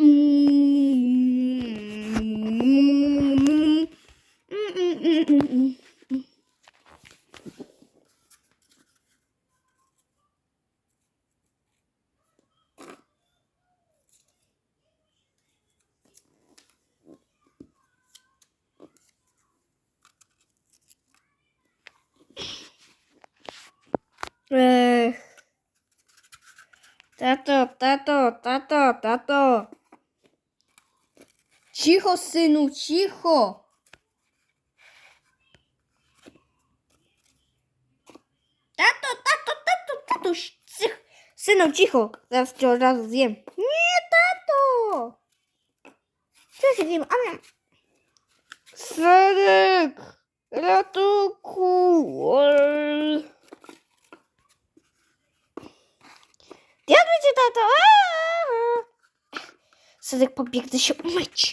음. Tato, tato, tato, tato. Cicho, synu, cicho. Tato, tato, tato, tato. Synu, cicho. Zaraz cię od razu zjem. Nie, tato. Co się zjem? Ale... Synek, ratunku. Jadły cię, tato! Aaa! Synek pobiegnę się umyć.